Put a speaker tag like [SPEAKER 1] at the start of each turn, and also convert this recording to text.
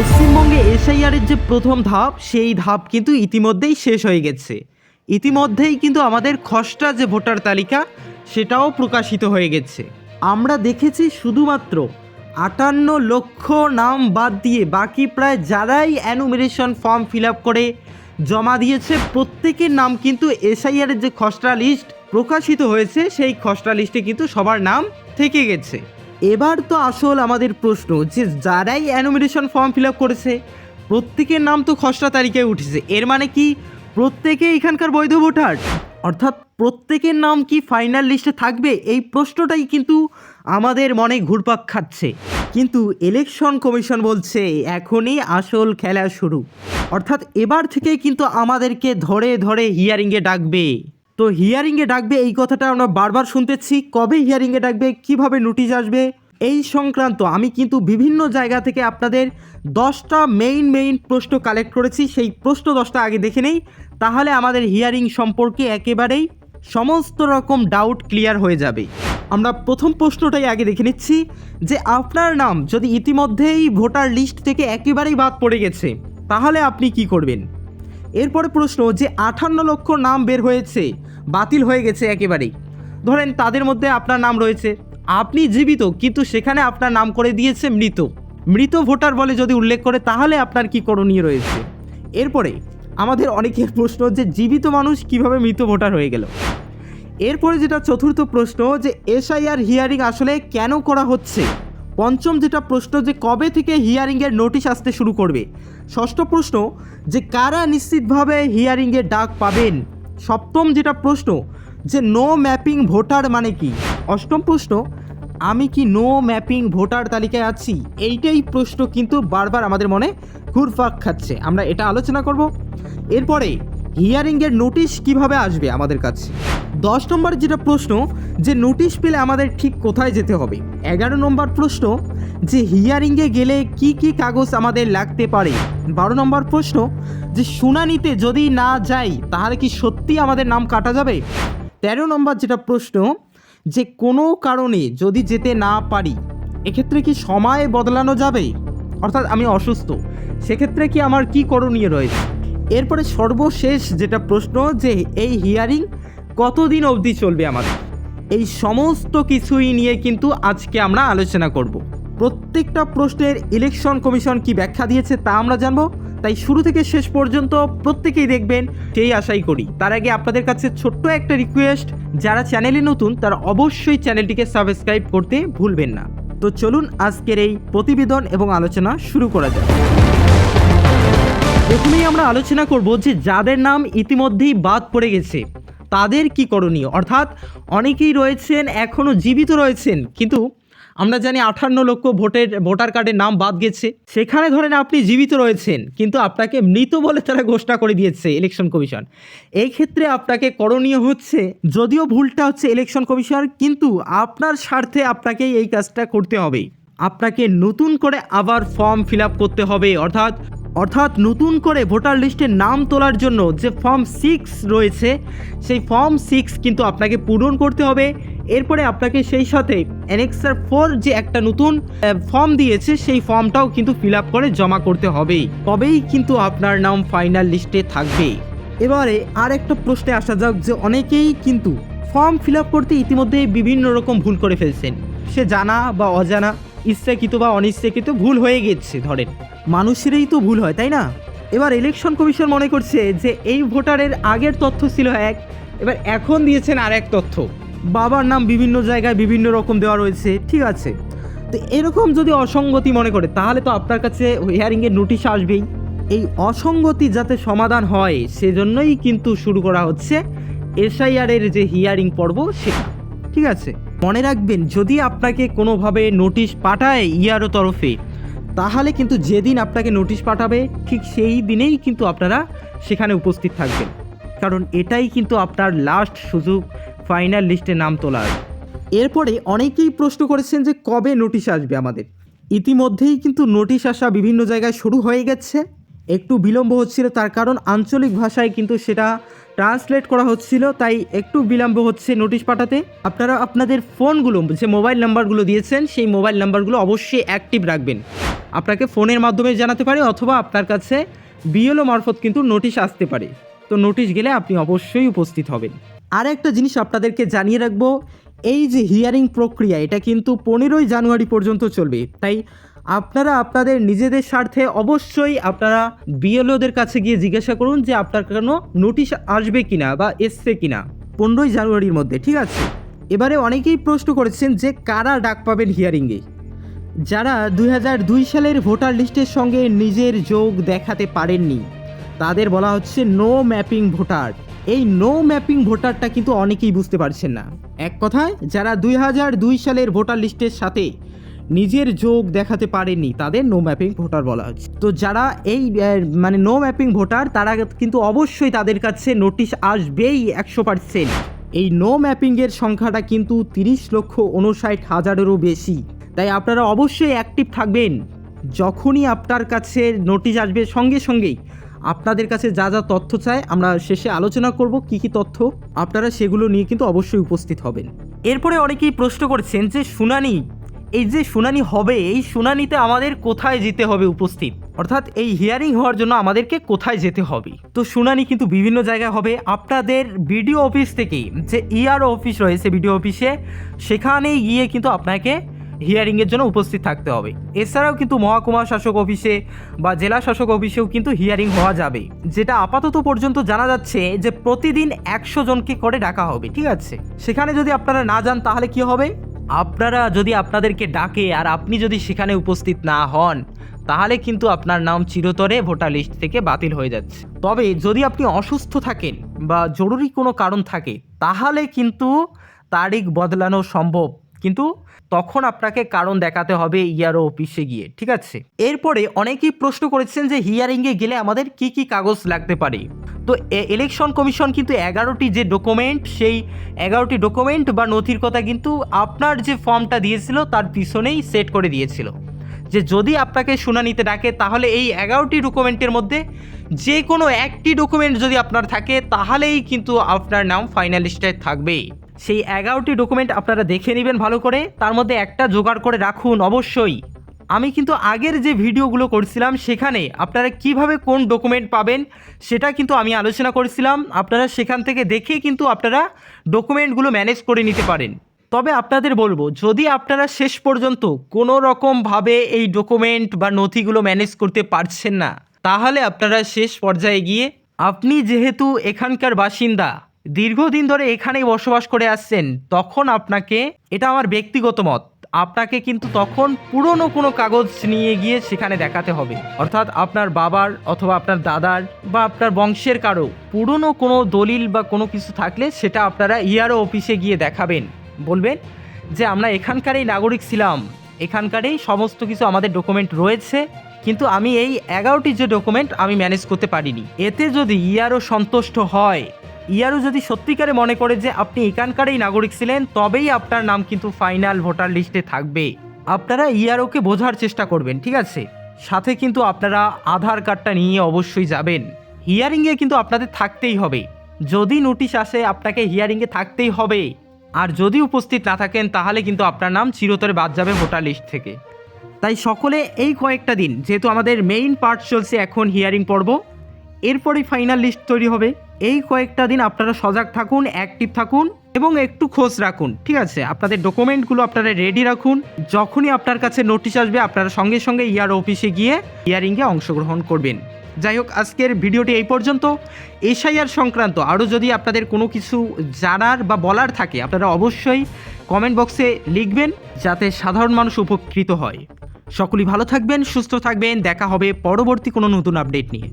[SPEAKER 1] পশ্চিমবঙ্গে এসআইআরের যে প্রথম ধাপ, সেই ধাপ কিন্তু ইতিমধ্যেই শেষ হয়ে গেছে। ইতিমধ্যেই কিন্তু আমাদের খসড়া যে ভোটার তালিকা, সেটাও প্রকাশিত হয়ে গেছে। আমরা দেখেছি শুধুমাত্র আটান্ন লক্ষ নাম বাদ দিয়ে বাকি প্রায় যারাই অ্যানুমিনেশন ফর্ম ফিল আপ করে জমা দিয়েছে, প্রত্যেকের নাম কিন্তু এসআইআরের যে খসড়া লিস্ট প্রকাশিত হয়েছে, সেই খসড়া লিস্টে কিন্তু সবার নাম থেকে গেছে। এবার তো আসল আমাদের প্রশ্ন যে যারাই অ্যানুমিনেশন ফর্ম ফিল আপ করেছে, প্রত্যেকের নাম তো খসড়া তালিকায় উঠেছে। এর মানে কি? প্রত্যেকে এখানকার বৈধ ভোটার? অর্থাৎ প্রত্যেকের নাম কি ফাইনাল লিস্টে থাকবে? এই প্রশ্নটাই কিন্তু আমাদের মনে ঘুরপাক খাচ্ছে। কিন্তু ইলেকশন কমিশন বলছে, এখনই আসল খেলা শুরু। অর্থাৎ এবার থেকে কিন্তু আমাদেরকে ধরে ধরে হিয়ারিংয়ে ডাকবে। তো হিয়ারিংয়ে ডাকবে এই কথাটা আমরা বারবার শুনতেছি। কবে হিয়ারিংয়ে ডাকবে? কীভাবে নোটিশ আসবে? এই সংক্রান্ত আমি কিন্তু বিভিন্ন জায়গা থেকে আপনাদের দশটা মেইন মেইন প্রশ্ন কালেক্ট করেছি। সেই প্রশ্ন দশটা আগে দেখে নেই। তাহলে আমাদের হিয়ারিং সম্পর্কে একেবারেই সমস্ত রকম ডাউট ক্লিয়ার হয়ে যাবে। আমরা প্রথম প্রশ্নটাই আগে দেখে নিচ্ছি যে আপনার নাম যদি ইতিমধ্যেই ভোটার লিস্ট থেকে একেবারেই বাদ পড়ে গেছে, তাহলে আপনি কি করবেন? এরপরে প্রশ্ন যে আটান্ন লক্ষ নাম বের হয়েছে বাতিল হয়ে গেছে একেবারেই। ধরেন তাদের মধ্যে আপনার নাম রয়েছে। আপনি জীবিত, কিন্তু সেখানে আপনার নাম করে দিয়েছে মৃত। মৃত ভোটার বলে যদি উল্লেখ করে, তাহলে আপনার কি করণীয় রয়েছে? এরপরে আমাদের অনেকের প্রশ্ন যে, জীবিত মানুষ কীভাবে মৃত ভোটার হয়ে গেল? এরপরে যেটা চতুর্থ প্রশ্ন যে, এসআইআর হিয়ারিং আসলে কেন করা হচ্ছে? পঞ্চম যেটা প্রশ্ন যে, কবে থেকে হিয়ারিংয়ের নোটিশ আসতে শুরু করবে? ষষ্ঠ প্রশ্ন যে, কারা নিশ্চিতভাবে হিয়ারিংয়ের ডাক পাবেন? সপ্তম যেটা প্রশ্ন, যে নো ম্যাপিং ভোটার মানে কি? অষ্টম প্রশ্ন, আমি কি নো ম্যাপিং ভোটার তালিকায় আছি? এইটাই প্রশ্ন কিন্তু বারবার আমাদের মনে ঘুরফাক খাচ্ছে। আমরা এটা আলোচনা করব। এরপরে হিয়ারিংয়ের নোটিশ কীভাবে আসবে আমাদের কাছে? দশ নম্বর যেটা প্রশ্ন, যে নোটিশ পেলে আমাদের ঠিক কোথায় যেতে হবে? এগারো নম্বর প্রশ্ন, যে হিয়ারিংয়ে গেলে কি কি কাগজ আমাদের লাগতে পারে? বারো নম্বর প্রশ্ন যে শুনানিতে যদি না যাই, তাহলে কি সত্যি আমাদের নাম কাটা যাবে? তেরো নম্বর যেটা প্রশ্ন, যে কোনো কারণে যদি যেতে না পারি, এক্ষেত্রে কি সময় বদলানো যাবে? অর্থাৎ আমি অসুস্থ, সেক্ষেত্রে কি আমার কি করণীয় রয়েছে? এরপরে সর্বশেষ যেটা প্রশ্ন, যে এই হিয়ারিং কতদিন অবধি চলবে আমাদের? এই সমস্ত কিছুই নিয়ে কিন্তু আজকে আমরা আলোচনা করব। প্রত্যেকটা প্রশ্নের ইলেকশন কমিশন কি ব্যাখ্যা দিয়েছে তা আমরা জানব। তাই শুরু থেকে শেষ পর্যন্ত প্রত্যেকেই দেখবেন, সেই আশাই করি। তার আগে আপনাদের কাছে ছোট্ট একটা রিকোয়েস্ট যারা চ্যানেলে নতুন, তারা অবশ্যই চ্যানেলটিকে সাবস্ক্রাইব করতে ভুলবেন না। তো চলুন আজকের এই প্রতিবেদন এবং আলোচনা শুরু করা যাক। প্রথমেই আমরা আলোচনা করব যে যাদের নাম ইতিমধ্যেই বাদ পড়ে গেছে, তাদের কি করণীয়? অর্থাৎ অনেকেই রয়েছেন এখনও জীবিত রয়েছেন, কিন্তু আমরা জানি আঠান্ন লক্ষ ভোটের, ভোটার কার্ডের নাম বাদ গেছে। সেখানে ধরেন আপনি জীবিত রয়েছেন, কিন্তু আপনাকে মৃত বলে তারা ঘোষণা করে দিয়েছে ইলেকশন কমিশন এই ক্ষেত্রে আপনাকে করণীয় হচ্ছে, যদিও ভুলটা হচ্ছে ইলেকশন কমিশন কিন্তু আপনার স্বার্থে আপনাকে এই কাজটা করতে হবে। আপনাকে নতুন করে আবার ফর্ম ফিল করতে হবে, অর্থাৎ অর্থাৎ নতুন করে ভোটার লিস্টে নাম তোলার জন্য যে ফর্ম সিক্স রয়েছে, সেই ফর্ম সিক্স কিন্তু আপনাকে পূরণ করতে হবে। এরপরে আপনাকে সেই সাথে অ্যানেক্সার ফোর যে একটা নতুন ফর্ম দিয়েছে, সেই ফর্মটাও কিন্তু ফিল আপ করে জমা করতে হবে। তবেই কিন্তু আপনার নাম ফাইনাল লিস্টে থাকবে। এবারে আর একটা প্রশ্নে আসা যাক যে অনেকেই কিন্তু ফর্ম ফিল আপ করতে ইতিমধ্যে বিভিন্ন রকম ভুল করে ফেলছেন। সে জানা বা অজানা। ইচ্ছাকৃত বা অনিচ্ছাকৃত ভুল হয়ে গেছে, ধরেন। মানুষেরই তো ভুল হয়, তাই না? এবার ইলেকশন কমিশন মনে করছে যে এই ভোটারের আগের তথ্য ছিল এক, এবার এখন দিয়েছেন আর এক তথ্য। বাবার নাম বিভিন্ন জায়গায় বিভিন্ন রকম দেওয়া রয়েছে, ঠিক আছে। তো এরকম যদি অসঙ্গতি মনে করে, তাহলে তো আপনার কাছে হিয়ারিংয়ের নোটিশ আসবেই। এই অসঙ্গতি যাতে সমাধান হয়, সেজন্যই কিন্তু শুরু করা হচ্ছে এসআইআরের যে হিয়ারিং পর্ব, সেটা, ঠিক আছে? মনে রাখবেন, যদি আপনাকে কোনোভাবে নোটিশ পাঠায় ইয়ারও তরফে, তাহলে কিন্তু যেদিন আপনাকে নোটিশ পাঠাবে, ঠিক সেই দিনেই কিন্তু আপনারা সেখানে উপস্থিত থাকবেন। কারণ এটাই কিন্তু আপনার লাস্ট সুযোগ ফাইনাল লিস্টে নাম তোলার। এরপরে অনেকেই প্রশ্ন করেছেন যে কবে নোটিশ আসবে আমাদের। ইতিমধ্যেই কিন্তু নোটিশ আসা বিভিন্ন জায়গায় শুরু হয়ে গেছে। একটু বিলম্ব হচ্ছিল তার কারণ আঞ্চলিক ভাষায় কিন্তু সেটা ট্রান্সলেট করা হচ্ছিল, তাই একটু বিলম্ব হচ্ছে নোটিশ পাঠাতে। আপনারা আপনাদের ফোনগুলো যে মোবাইল নাম্বারগুলো দিয়েছেন, সেই মোবাইল নাম্বারগুলো অবশ্যই অ্যাক্টিভ রাখবেন। আপনাকে ফোনের মাধ্যমে জানাতে পারে অথবা আপনার কাছে বিএলও মারফত কিন্তু নোটিশ আসতে পারে। তো নোটিশ গেলে আপনি অবশ্যই উপস্থিত হবেন। আর একটা জিনিস আপনাদেরকে জানিয়ে রাখব, এই যে হিয়ারিং প্রক্রিয়া, এটা কিন্তু পনেরোই জানুয়ারি পর্যন্ত চলবে। তাই আপনারা আপনাদের নিজেদের স্বার্থে অবশ্যই আপনারা বিএলওদের কাছে গিয়ে জিজ্ঞাসা করুন যে আপনার কোনো নোটিশ আসবে কিনা বা এসছে কিনা পনেরোই জানুয়ারির মধ্যে, ঠিক আছে? এবারে অনেকেই প্রশ্ন করেছেন যে কারা ডাক পাবেন হিয়ারিংয়ে? যারা দুই হাজার দুই সালের ভোটার লিস্টের সঙ্গে নিজের যোগ দেখাতে পারেননি, তাদের বলা হচ্ছে নো ম্যাপিং ভোটার। এই নো ম্যাপিং ভোটারটা কিন্তু অনেকেই বুঝতে পারছেন না। এক কথায়, যারা দুই হাজার দুই সালের ভোটার লিস্টের সাথে নিজের যোগ দেখাতে পারেননি তাদের নো ম্যাপিং ভোটার বলা হচ্ছে তো যারা এই মানে নো ম্যাপিং ভোটার তারা কিন্তু অবশ্যই তাদের কাছে নোটিশ আসবেই একশো পার্সেন্ট এই নো ম্যাপিংয়ের সংখ্যাটা কিন্তু তিরিশ লক্ষ উনষাট হাজারেরও বেশি। তাই আপনারা অবশ্যই অ্যাক্টিভ থাকবেন। যখনই আপনার কাছে নোটিশ আসবে, সঙ্গে সঙ্গেই আপনাদের কাছে যা যা তথ্য চায় আমরা শেষে আলোচনা করব কি কি তথ্য। আপনারা সেগুলো নিয়ে কিন্তু অবশ্যই উপস্থিত হবেন। এরপরে অনেকেই প্রশ্ন করছেন যে, শুনানি এই যে শুনানি হবে, এই শুনানিতে আমাদের কোথায় যেতে হবে উপস্থিত? অর্থাৎ এই হিয়ারিং হওয়ার জন্য আমাদেরকে কোথায় যেতে হবে? তো শুনানি কিন্তু বিভিন্ন জায়গায় হবে। আপনাদের বিডিও অফিস থেকেই যে ইআরও অফিস রয়েছে বিডিও অফিসে সেখানেই গিয়ে কিন্তু আপনাকে হিয়ারিংয়ের জন্য উপস্থিত থাকতে হবে। এছাড়াও কিন্তু মহকুমা শাসক অফিসে বা জেলা শাসক অফিসেও কিন্তু হিয়ারিং হওয়া যাবে। যেটা আপাতত পর্যন্ত জানা যাচ্ছে যে প্রতিদিন একশো জনকে করে ডাকা হবে, ঠিক আছে? সেখানে যদি আপনারা না যান, তাহলে কি হবে? আপনারা যদি আপনাদেরকে ডাকে আর আপনি যদি সেখানে উপস্থিত না হন, তাহলে কিন্তু আপনার নাম চিরতরে ভোটার লিস্ট থেকে বাতিল হয়ে যাচ্ছে। তবে যদি আপনি অসুস্থ থাকেন বা জরুরি কোনো কারণ থাকে, তাহলে কিন্তু তারিখ বদলানো সম্ভব। কিন্তু তখন আপনাকে কারণ দেখাতে হবে ইয়ারও অফিসে গিয়ে, ঠিক আছে? এরপরে অনেকেই প্রশ্ন করেছেন যে হিয়ারিংয়ে গেলে আমাদের কি কি কাগজ লাগতে পারে। তো ইলেকশন কমিশন কিন্তু এগারোটি যে ডকুমেন্ট সেই এগারোটি ডকুমেন্ট বা নথির কথা কিন্তু আপনার যে ফর্মটা দিয়েছিল তার পিছনেই সেট করে দিয়েছিল। যে যদি আপনাকে শুনানিতে ডাকে, তাহলে এই এগারোটি ডকুমেন্টের মধ্যে যে কোনো একটি ডকুমেন্ট যদি আপনার থাকে, তাহলেই কিন্তু আপনার নাম ফাইনাল লিস্টে থাকবে সেই এগারোটি ডকুমেন্ট আপনারা দেখে নেবেন ভালো করে। তার মধ্যে একটা জোগাড় করে রাখুন অবশ্যই। আমি কিন্তু আগের যে ভিডিওগুলো করছিলাম, সেখানে আপনারা কীভাবে কোন ডকুমেন্ট পাবেন, সেটা কিন্তু আমি আলোচনা করেছিলাম। আপনারা সেখান থেকে দেখে কিন্তু আপনারা ডকুমেন্টগুলো ম্যানেজ করে নিতে পারেন। তবে আপনাদের বলব, যদি আপনারা শেষ পর্যন্ত কোনো রকমভাবে এই ডকুমেন্ট বা নথিগুলো ম্যানেজ করতে পারছেন না, তাহলে আপনারা শেষ পর্যায়ে গিয়ে আপনি যেহেতু এখানকার বাসিন্দা দীর্ঘদিন ধরে এখানেই বসবাস করে আসছেন, তখন আপনাকে, এটা আমার ব্যক্তিগত মত, আপনাকে কিন্তু তখন পুরনো কোনো কাগজ নিয়ে গিয়ে সেখানে দেখাতে হবে। অর্থাৎ আপনার বাবার অথবা আপনার দাদার বা আপনার বংশের কারও পুরনো কোনো দলিল বা কোনো কিছু থাকলে সেটা আপনারা ইয়ারও অফিসে গিয়ে দেখাবেন। বলবেন যে, আমরা এখানকারই নাগরিক ছিলাম। এখানকারই সমস্ত কিছু আমাদের ডকুমেন্ট রয়েছে, কিন্তু আমি এই এগারোটি যে ডকুমেন্ট আমি ম্যানেজ করতে পারিনি। এতে যদি ইয়ারও সন্তুষ্ট হয় ইয়ারও যদি সত্যিকারে মনে করে যে আপনি এখানকারই নাগরিক ছিলেন, তবেই আপনার নাম কিন্তু ফাইনাল ভোটার লিস্টে থাকবে। আপনারা ইয়ারওকে বোঝার চেষ্টা করবেন, ঠিক আছে? সাথে কিন্তু আপনারা আধার কার্ডটা নিয়ে অবশ্যই যাবেন। হিয়ারিংয়ে কিন্তু আপনাদের থাকতেই হবে। যদি নোটিশ আসে, আপনাকে হিয়ারিংয়ে থাকতেই হবে। আর যদি উপস্থিত না থাকেন, তাহলে কিন্তু আপনার নাম চিরতরে বাদ যাবে ভোটার লিস্ট থেকে। তাই সকলে এই কয়েকটা দিন, যেহেতু আমাদের মেইন পার্ট চলছে এখন হিয়ারিং পর্ব এরপরেই ফাইনাল লিস্ট তৈরি হবে। এই কয়েকটা দিন আপনারা সজাগ থাকুন অ্যাক্টিভ থাকুন এবং একটু খোঁজ রাখুন, ঠিক আছে? আপনাদের ডকুমেন্টগুলো আপনারা রেডি রাখুন। যখনই আপনার কাছে নোটিশ আসবে, আপনারা সঙ্গে সঙ্গে ইয়ার অফিসে গিয়ে হিয়ারিংয়ে অংশগ্রহণ করবেন। যাই হোক, আজকের ভিডিওটি এই পর্যন্ত। এসআইআর সংক্রান্ত আরও যদি আপনাদের কোনো কিছু জানার বা বলার থাকে, আপনারা অবশ্যই কমেন্ট বক্সে লিখবেন, যাতে সাধারণ মানুষ উপকৃত হয়। সকলেই ভালো থাকবেন, সুস্থ থাকবেন, দেখা হবে পরবর্তী কোনো নতুন আপডেট নিয়ে।